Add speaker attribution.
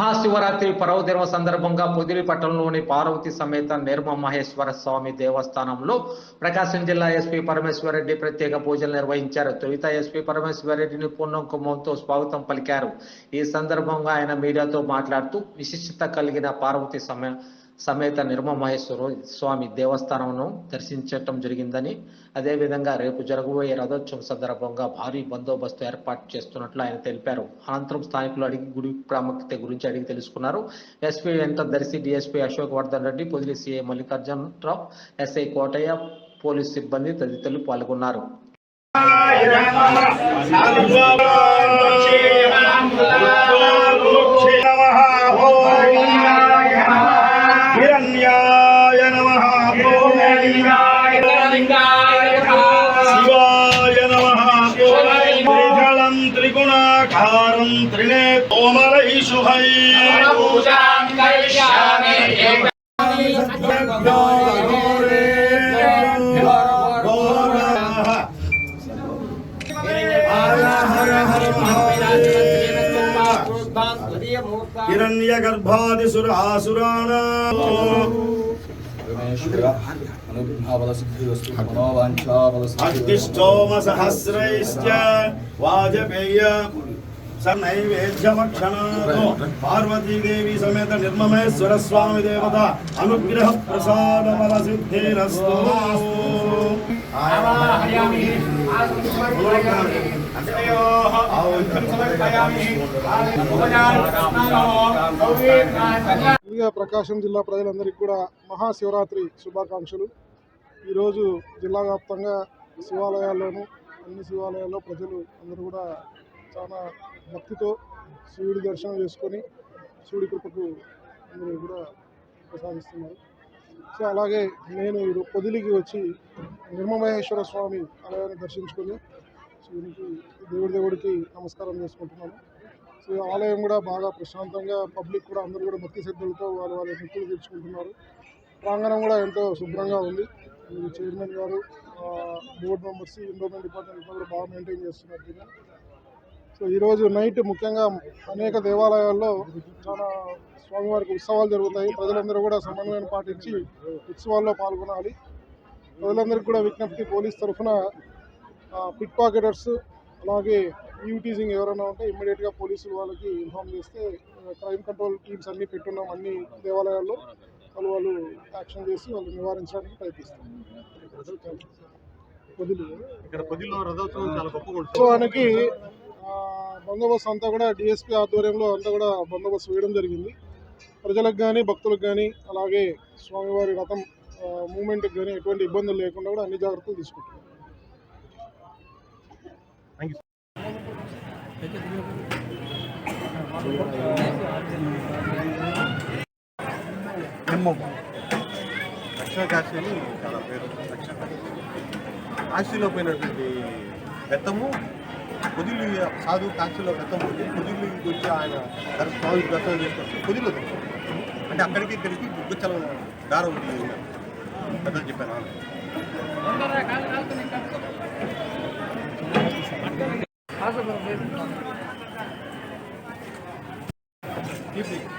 Speaker 1: శివరాత్రి పర్వదినం సందర్భంగా పొదిలి పట్టణంలోని పార్వతి సమేత నిర్మ మహేశ్వర స్వామి దేవస్థానంలో ప్రకాశం జిల్లా ఎస్పీ పరమేశ్వరరెడ్డి ప్రత్యేక పూజలు నిర్వహించారు. తొలిత ఎస్పీ పరమేశ్వరరెడ్డిని పూర్ణం కుంభంతో స్వాగతం పలికారు. ఈ సందర్భంగా ఆయన మీడియాతో మాట్లాడుతూ విశిష్టత కలిగిన పార్వతి సమయ సమేత నిర్మమహేశ్వర స్వామి దేవస్థానంను దర్శించటం జరిగిందని అదేవిధంగా రేపు జరగబోయే రథోత్సవం సందర్భంగా భారీ బందోబస్తు ఏర్పాటు చేస్తున్నట్లు ఆయన తెలిపారు అనంతరం స్థానికులు అడిగి గుడి ప్రాముఖ్యత గురించి అడిగి తెలుసుకున్నారు ఎస్పీ వెంట Darsi DSP Ashok Vardhan Reddy Podili CA Mallikarjuna Rao SI Kotaiah police సిబ్బంది తదితరులు పాల్గొన్నారు
Speaker 2: హిరణ్యాయ నమ. శివాయ నమ. త్రిజలం త్రిగుణాకారం త్రినేతోమరై శుభై. हिरण्य गर्भादिसुरासुराणाम सहस्रैश्च वाजपेय पार्वती देवी समेत निर्ममेश्वर स्वामी देवता अनुग्रह प्रसाद बल
Speaker 3: सिद्धिरस्तु ప్రకాశం జిల్లా ప్రజలందరికీ కూడా మహాశివరాత్రి శుభాకాంక్షలు. ఈరోజు జిల్లా వ్యాప్తంగా శివాలయాల్లోనూ అన్ని శివాలయాల్లో ప్రజలు అందరూ కూడా చాలా భక్తితో శివుడి దర్శనం చేసుకొని శివుడి కృపకు అందరూ కూడా ప్రసాదిస్తున్నారు. సో అలాగే నేను ఈరో- పొదిలికి వచ్చి నిర్మమహేశ్వర స్వామి ఆలయాన్ని దర్శించుకొని శివునికి దేవుడి దేవుడికి నమస్కారం చేసుకుంటున్నాను సో ఈ ఆలయం కూడా బాగా ప్రశాంతంగా పబ్లిక్ కూడా అందరూ కూడా భక్తి శ్రద్ధలతో వాళ్ళ వాళ్ళ మొక్కులు తీర్చుకుంటున్నారు. ప్రాంగణం కూడా ఎంతో శుభ్రంగా ఉంది. చైర్మన్ గారు బోర్డు మెంబర్స్ ఎండోమెంట్ డిపార్ట్మెంట్ కూడా బాగా మెయింటైన్ చేస్తున్నారు దీన్ని. సో ఈరోజు నైట్ ముఖ్యంగా అనేక దేవాలయాల్లో చాలా స్వామివారికి ఉత్సవాలు జరుగుతాయి. ప్రజలందరూ కూడా సమన్వయం పాటించి ఉత్సవాల్లో పాల్గొనాలి. ప్రజలందరికీ కూడా విజ్ఞప్తి పోలీస్ తరఫున పిక్ పాకెటర్స్ అలాగే ఈవ్ టీజింగ్ ఎవరైనా ఉంటే ఇమ్మీడియట్గా పోలీసులు వాళ్ళకి ఇన్ఫామ్ చేస్తే క్రైమ్ కంట్రోల్ టీమ్స్ అన్నీ పెట్టున్నాం అన్ని దేవాలయాల్లో వాళ్ళు వాళ్ళు యాక్షన్ చేసి వాళ్ళు నివారించడానికి ప్రయత్నిస్తాం. ఉత్సవానికి బందోబస్తు అంతా కూడా డిఎస్పీ ఆధ్వర్యంలో అంతా కూడా బందోబస్తు వేయడం జరిగింది. ప్రజలకు కానీ భక్తులకు కానీ అలాగే స్వామివారి రథం మూమెంట్కి కానీ ఎటువంటి ఇబ్బందులు లేకుండా కూడా అన్ని జాగ్రత్తలు తీసుకుంటున్నాం.
Speaker 2: దక్షిణ కాశీ అని చాలా పేరు. దక్షిణ కాశీ. కాశీలో పోయినటువంటి బెత్తము పొదిలి సాధు కాశీలో బెత్తం పోయి పొదిలికి వచ్చి ఆయన స్వామి దర్శనం చేసుకొచ్చి పొదిలో అంటే అక్కడికి ఇక్కడికి గుచ్చలం దారం ఉంది. పెద్దలు చెప్పాను bíblico.